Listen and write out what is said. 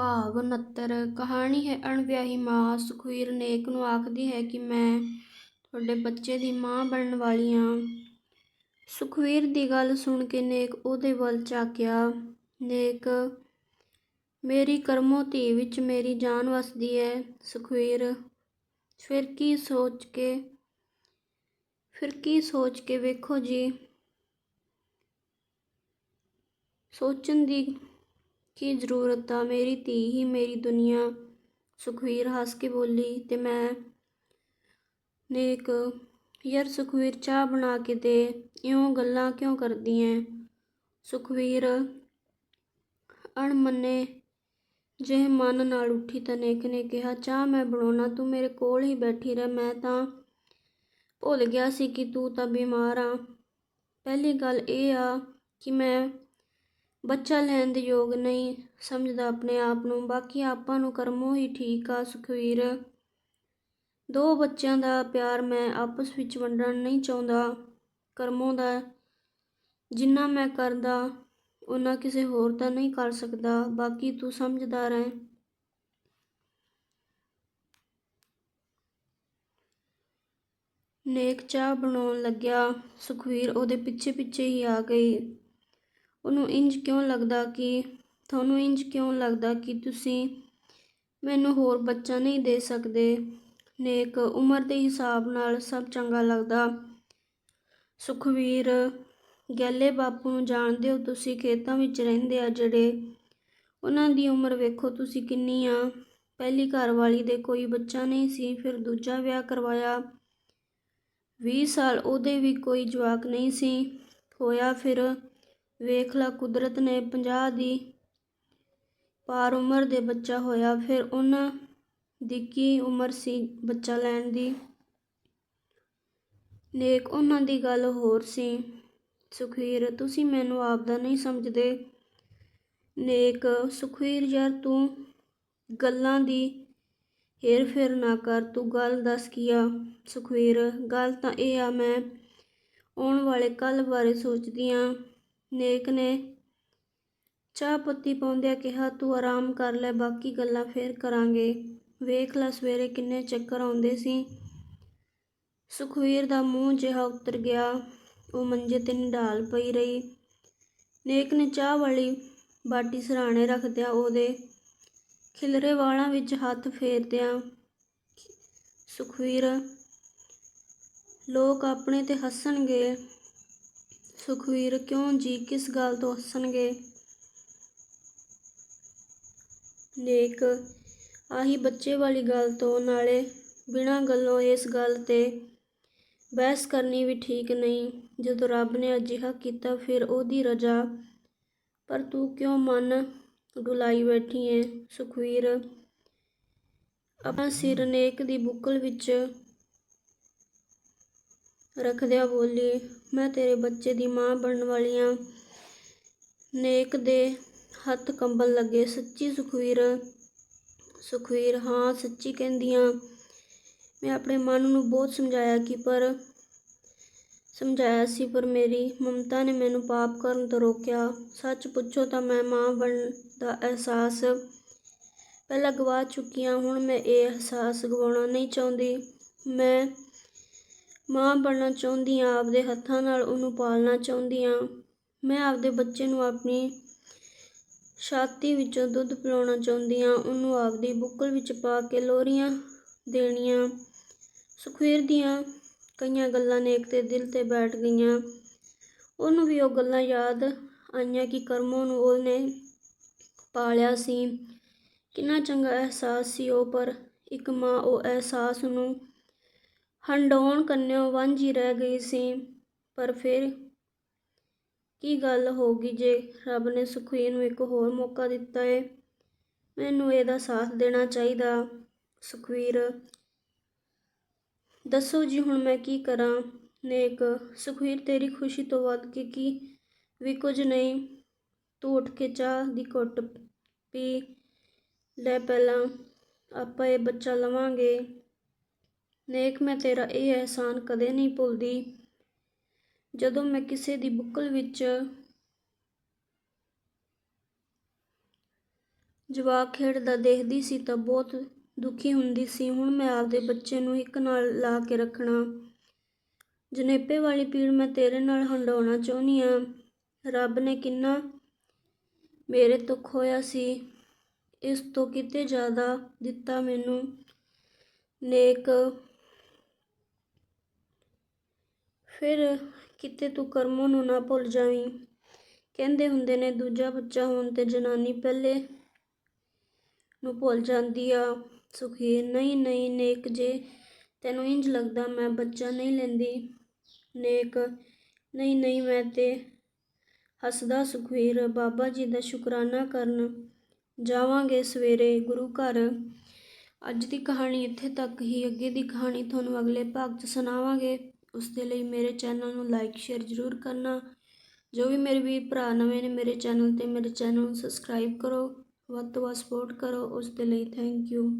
ਭਾਗ 69 ਕਹਾਣੀ ਹੈ ਅਣਵਿਆਹੀ ਮਾਂ ਸੁਖਵੀਰ ਨੇਕ ਨੂੰ ਆਖਦੀ ਹੈ ਕਿ ਮੈਂ ਤੁਹਾਡੇ ਬੱਚੇ ਦੀ ਮਾਂ ਬਣਨ ਵਾਲੀ ਹਾਂ। ਸੁਖਵੀਰ ਦੀ ਗੱਲ ਸੁਣ ਕੇ ਨੇਕ ਉਹਦੇ ਵੱਲ ਝਾਕਿਆ। ਨੇਕ, ਮੇਰੀ ਕਰਮੋ ਧੀ ਵਿੱਚ ਮੇਰੀ ਜਾਨ ਵਸਦੀ ਹੈ। ਸੁਖਵੀਰ, ਫਿਰ ਕੀ ਸੋਚ ਕੇ, ਫਿਰ ਕੀ ਸੋਚ ਕੇ ਵੇਖੋ ਜੀ। ਸੋਚਣ ਦੀ ਕੀ ਜ਼ਰੂਰਤ ਆ ਮੇਰੀ ਧੀ ਹੀ ਮੇਰੀ ਦੁਨੀਆ ਸੁਖਵੀਰ ਹੱਸ ਕੇ ਬੋਲੀ ਤੇ ਮੈਂ ਨੇਕ ਯਾਰ ਸੁਖਵੀਰ ਚਾਹ ਬਣਾ ਕੇ ਦੇ, ਇਉਂ ਗੱਲਾਂ ਕਿਉਂ ਕਰਦੀ ਐ ਸੁਖਵੀਰ ਅਣਮੰਨੇ ਜਿਹੇ ਮਨ ਨਾਲ ਉੱਠੀ ਤਾਂ ਨੇਕ ਨੇ ਕਿਹਾ, ਚਾਹ ਮੈਂ ਬਣਾਉਣਾ, ਤੂੰ ਮੇਰੇ ਕੋਲ ਹੀ ਬੈਠੀ ਰਹਿ, ਮੈਂ ਤਾਂ ਭੁੱਲ ਗਿਆ ਸੀ ਕਿ ਤੂੰ ਤਾਂ ਬਿਮਾਰ ਆ। ਪਹਿਲੀ ਗੱਲ ਇਹ ਆ ਕਿ ਮੈਂ ਬੱਚਾ ਲੈਣ ਦੇ ਯੋਗ ਨਹੀਂ ਸਮਝਦਾ ਆਪਣੇ ਆਪ ਨੂੰ। ਬਾਕੀ ਆਪਾਂ ਨੂੰ ਕਰਮੋ ਹੀ ਠੀਕ ਆ, ਸੁਖਵੀਰ। ਦੋ ਬੱਚਿਆਂ ਦਾ ਪਿਆਰ ਮੈਂ ਆਪਸ ਵਿੱਚ ਵੰਡਣ ਨਹੀਂ ਚਾਹੁੰਦਾ। ਕਰਮੋਂ ਦਾ ਜਿੰਨਾ ਮੈਂ ਕਰਦਾ ਉਹਨਾਂ ਕਿਸੇ ਹੋਰ ਦਾ ਨਹੀਂ ਕਰ ਸਕਦਾ। ਬਾਕੀ ਤੂੰ ਸਮਝਦਾਰ ਹੈ ਨੇਕ ਚਾਹ ਬਣਾਉਣ ਲੱਗਿਆ। ਸੁਖਵੀਰ ਉਹਦੇ ਪਿੱਛੇ ਪਿੱਛੇ ਹੀ ਆ ਗਈ। ਉਹਨੂੰ ਇੰਜ ਕਿਉਂ ਲੱਗਦਾ ਕਿ, ਤੁਹਾਨੂੰ ਇੰਜ ਕਿਉਂ ਲੱਗਦਾ ਕਿ ਤੁਸੀਂ ਮੈਨੂੰ ਹੋਰ ਬੱਚਾ ਨਹੀਂ ਦੇ ਸਕਦੇ? ਨੇਕ ਉਮਰ ਦੇ ਹਿਸਾਬ ਨਾਲ ਸਭ ਚੰਗਾ ਲੱਗਦਾ। ਸੁਖਵੀਰ, ਗੈਲੇ ਬਾਪੂ ਨੂੰ ਜਾਣਦੇ ਹੋ ਤੁਸੀਂ ਖੇਤਾਂ ਵਿੱਚ ਰਹਿੰਦੇ ਆ ਜਿਹੜੇ ਉਹਨਾਂ ਦੀ ਉਮਰ ਵੇਖੋ ਤੁਸੀਂ ਕਿੰਨੀ ਆ। ਪਹਿਲੀ ਘਰਵਾਲੀ ਦੇ ਕੋਈ ਬੱਚਾ ਨਹੀਂ ਸੀ, ਫਿਰ ਦੂਜਾ ਵਿਆਹ ਕਰਵਾਇਆ। 20 ਸਾਲ ਉਹਦੇ ਵੀ ਕੋਈ ਜਵਾਕ ਨਹੀਂ ਸੀ। ਹੋਇਆ ਫਿਰ ਵੇਖ ਲਾ ਕੁਦਰਤ ਨੇ 50 ਦੀ ਪਾਰ ਉਮਰ ਦੇ ਬੱਚਾ ਹੋਇਆ, ਫਿਰ ਉਹਨਾਂ ਦੀ ਕੀ ਉਮਰ ਸੀ ਬੱਚਾ ਲੈਣ ਦੀ? ਨੇਕ, ਉਹਨਾਂ ਦੀ ਗੱਲ ਹੋਰ ਸੀ, ਸੁਖਵੀਰ, ਤੁਸੀਂ ਮੈਨੂੰ ਆਪਦਾ ਨਹੀਂ ਸਮਝਦੇ। ਨੇਕ, ਸੁਖਵੀਰ, ਯਾਰ ਤੂੰ ਗੱਲਾਂ ਦੀ ਹੇਰ ਫੇਰ ਨਾ ਕਰ, ਤੂੰ ਗੱਲ ਦੱਸ ਕੀ ਆ? ਸੁਖਵੀਰ, ਗੱਲ ਤਾਂ ਇਹ ਆ, ਮੈਂ ਆਉਣ ਵਾਲੇ ਕੱਲ ਬਾਰੇ ਸੋਚਦੀ ਆ। ਨੇਕ ਨੇ ਚਾਹ ਪੱਤੀ ਪਾਉਂਦਿਆਂ ਕਿਹਾ, ਤੂੰ ਆਰਾਮ ਕਰ ਲੈ, ਬਾਕੀ ਗੱਲਾਂ ਫੇਰ ਕਰਾਂਗੇ। ਵੇਖ ਲੈ, ਸਵੇਰੇ ਕਿੰਨੇ ਚੱਕਰ ਆਉਂਦੇ ਸੀ ਸੁਖਵੀਰ ਦਾ ਮੂੰਹ ਜਿਹਾ ਉਤਰ ਗਿਆ। ਉਹ ਮੰਜੇ ਤੇ ਨਿਢਾਲ ਪਈ ਰਹੀ। ਨੇਕ ਨੇ ਚਾਹ ਵਾਲੀ ਬਾਟੀ ਸਰਾਣੇ ਰੱਖਦਿਆਂ ਉਹਦੇ ਖਿਲਰੇ ਵਾਲਾਂ ਵਿੱਚ ਹੱਥ ਫੇਰਦਿਆਂ ਸੁਖਵੀਰ, ਲੋਕ ਆਪਣੇ ਤੇ ਹੱਸਣਗੇ। ਸੁਖਵੀਰ ਕਿਉਂ ਜੀ ਕਿਸ ਗੱਲ ਤੋਂ ਹੱਸਣਗੇ? ਨੇਕ, ਆਹੀ ਬੱਚੇ ਵਾਲੀ ਗੱਲ ਤੋਂ ਨਾਲੇ ਬਿਨਾਂ ਗੱਲੋਂ ਇਸ ਗੱਲ ਤੇ ਬਹਿਸ ਕਰਨੀ ਵੀ ਠੀਕ ਨਹੀਂ। ਜਦੋਂ ਰੱਬ ਨੇ ਅਜਿਹਾ ਕੀਤਾ ਫਿਰ ਉਹਦੀ ਰਜ਼ਾ। ਪਰ ਤੂੰ ਕਿਉਂ ਮਨ ਡੁਲਾਈ ਬੈਠੀ ਹੈ ਸੁਖਵੀਰ, ਆਪਣਾ ਸਿਰ ਨੇਕ ਦੀ ਬੁੱਕਲ ਵਿੱਚ ਰੱਖਦਿਆਂ ਬੋਲੀ, ਮੈਂ ਤੇਰੇ ਬੱਚੇ ਦੀ ਮਾਂ ਬਣਨ ਵਾਲੀ ਆਂ। ਨੇਕ ਦੇ ਹੱਥ ਕੰਬਣ ਲੱਗੇ। ਸੱਚੀ ਸੁਖਵੀਰ ਸੁਖਵੀਰ, ਹਾਂ, ਸੱਚੀ ਕਹਿੰਦੀ ਆਂ ਮੈਂ ਆਪਣੇ ਮਨ ਨੂੰ ਬਹੁਤ ਸਮਝਾਇਆ ਕਿ ਪਰ, ਸਮਝਾਇਆ ਸੀ, ਪਰ ਮੇਰੀ ਮਮਤਾ ਨੇ ਮੈਨੂੰ ਪਾਪ ਕਰਨ ਤੋਂ ਰੋਕਿਆ। ਸੱਚ ਪੁੱਛੋ ਤਾਂ ਮੈਂ ਮਾਂ ਬਣਨ ਦਾ ਅਹਿਸਾਸ ਪਹਿਲਾਂ ਗਵਾ ਚੁੱਕੀ ਹਾਂ ਹੁਣ ਮੈਂ ਇਹ ਅਹਿਸਾਸ ਗਵਾਉਣਾ ਨਹੀਂ ਚਾਹੁੰਦੀ। ਮੈਂ ਮਾਂ ਬਣਨਾ ਚਾਹੁੰਦੀ ਹਾਂ ਆਪਦੇ ਹੱਥਾਂ ਨਾਲ ਉਹਨੂੰ ਪਾਲਣਾ ਚਾਹੁੰਦੀ ਹਾਂ ਮੈਂ ਆਪਦੇ ਬੱਚੇ ਨੂੰ ਆਪਣੀ ਛਾਤੀ ਵਿੱਚੋਂ ਦੁੱਧ ਪਿਲਾਉਣਾ ਚਾਹੁੰਦੀ ਹਾਂ ਉਹਨੂੰ ਆਪਦੀ ਬੁੱਕਲ ਵਿੱਚ ਪਾ ਕੇ ਲੋਰੀਆਂ ਦੇਣੀਆਂ। ਸੁਖਵੀਰ ਦੀਆਂ ਕਈਆਂ ਗੱਲਾਂ ਨੇਕ ਤੇ ਦਿਲ ਤੇ ਬੈਠ ਗਈਆਂ। ਉਹਨੂੰ ਵੀ ਉਹ ਗੱਲਾਂ ਯਾਦ ਆਈਆਂ ਕਿ ਕਰਮੋਂ ਨੂੰ ਉਹਨੇ ਪਾਲਿਆ ਸੀ। ਕਿੰਨਾ ਚੰਗਾ ਅਹਿਸਾਸ ਸੀ ਉਹ, ਪਰ ਇੱਕ ਮਾਂ ਉਹ ਅਹਿਸਾਸ ਨੂੰ ਹੰਡਾਉਣ ਕੰਨਿਓ ਵਾਂਝੀ ਰਹਿ ਗਈ ਸੀ। ਪਰ ਫਿਰ ਕੀ ਗੱਲ ਹੋ ਗਈ ਜੇ ਰੱਬ ਨੇ ਸੁਖਵੀਰ ਨੂੰ ਇੱਕ ਹੋਰ ਮੌਕਾ ਦਿੱਤਾ ਏ? ਮੈਨੂੰ ਇਹਦਾ ਸਾਥ ਦੇਣਾ ਚਾਹੀਦਾ। ਸੁਖਵੀਰ, ਦੱਸੋ ਜੀ ਹੁਣ ਮੈਂ ਕੀ ਕਰਾਂ? ਨੇਕ, ਸੁਖਵੀਰ ਤੇਰੀ ਖੁਸ਼ੀ ਤੋਂ ਵੱਧ ਕੇ ਕੀ? ਵੀ ਕੁਝ ਨਹੀਂ। ਤੂੰ ਉੱਠ ਕੇ ਚਾਹ ਦੀ ਘੁੱਟ ਪੀ। ਲੈ ਪਹਿਲਾਂ ਆਪਾਂ ਇਹ ਬੱਚਾ ਲਵਾਂਗੇ। ਨੇਕ ਮੈਂ ਤੇਰਾ ਇਹ ਅਹਿਸਾਨ ਕਦੇ ਨਹੀਂ ਭੁੱਲਦੀ। ਜਦੋਂ ਮੈਂ ਕਿਸੇ ਦੀ ਬੁੱਕਲ ਵਿੱਚ ਜਵਾਕ ਖੇਡਦਾ ਦੇਖਦੀ ਸੀ ਤਾਂ ਬਹੁਤ ਦੁਖੀ ਹੁੰਦੀ ਸੀ। ਹੁਣ ਮੈਂ ਆਪਦੇ ਬੱਚੇ ਨੂੰ ਇੱਕ ਨਾਲ ਲਾ ਕੇ ਰੱਖਣਾ, ਜਨੇਪੇ ਵਾਲੀ ਪੀੜ ਮੈਂ ਤੇਰੇ ਨਾਲ ਹੰਡਾਉਣਾ ਚਾਹੁੰਦੀ ਆ ਰੱਬ ਨੇ ਕਿੰਨਾ ਮੇਰੇ ਤੋਂ ਖੋਇਆ ਸੀ, ਇਸ ਤੋਂ ਕਿਤੇ ਜ਼ਿਆਦਾ ਦਿੱਤਾ ਮੈਨੂੰ। ਨੇਕ ਫਿਰ ਕਿਤੇ ਤੂੰ ਕਰਮੋਂ ਨੂੰ ਨਾ ਭੁੱਲ ਜਾਵੀਂ। ਕਹਿੰਦੇ ਹੁੰਦੇ ਨੇ, ਦੂਜਾ ਬੱਚਾ ਹੋਣ ਤੇ ਜਨਾਨੀ ਪਹਿਲੇ ਨੂੰ ਭੁੱਲ ਜਾਂਦੀ ਆ। ਸੁਖੀ, ਨਹੀਂ ਨਹੀਂ ਨੇਕ ਜੇ, ਤੈਨੂੰ ਇੰਜ ਲੱਗਦਾ ਮੈਂ ਬੱਚਾ ਨਹੀਂ ਲੈਂਦੀ। ਨੇਕ, ਨਹੀਂ ਨਹੀਂ ਮੈਂ ਤੇ ਹੱਸਦਾ ਸੁਖਵੀਰ ਬਾਬਾ ਜੀ ਦਾ ਸ਼ੁਕਰਾਨਾ ਕਰਨ ਜਾਵਾਂਗੇ ਸਵੇਰੇ ਗੁਰੂ ਘਰ। ਅੱਜ ਦੀ ਕਹਾਣੀ ਇੱਥੇ ਤੱਕ ਹੀ, ਅੱਗੇ ਦੀ ਕਹਾਣੀ ਤੁਹਾਨੂੰ ਅਗਲੇ ਭਾਗ 'ਚ ਸੁਣਾਵਾਂਗੇ। ਉਸ ਦੇ ਲਈ ਮੇਰੇ ਚੈਨਲ ਨੂੰ ਲਾਈਕ ਸ਼ੇਅਰ ਜ਼ਰੂਰ ਕਰਨਾ। ਜੋ ਵੀ ਮੇਰੇ ਵੀਰ ਭਰਾ ਨਵੇਂ ਨੇ ਮੇਰੇ ਚੈਨਲ ਤੇ, ਮੇਰੇ ਚੈਨਲ ਨੂੰ ਸਬਸਕ੍ਰਾਈਬ ਕਰੋ। ਵੱਧ ਤੋਂ ਵੱਧ ਸਪੋਰਟ ਕਰੋ ਉਸ ਦੇ ਲਈ ਥੈਂਕ ਯੂ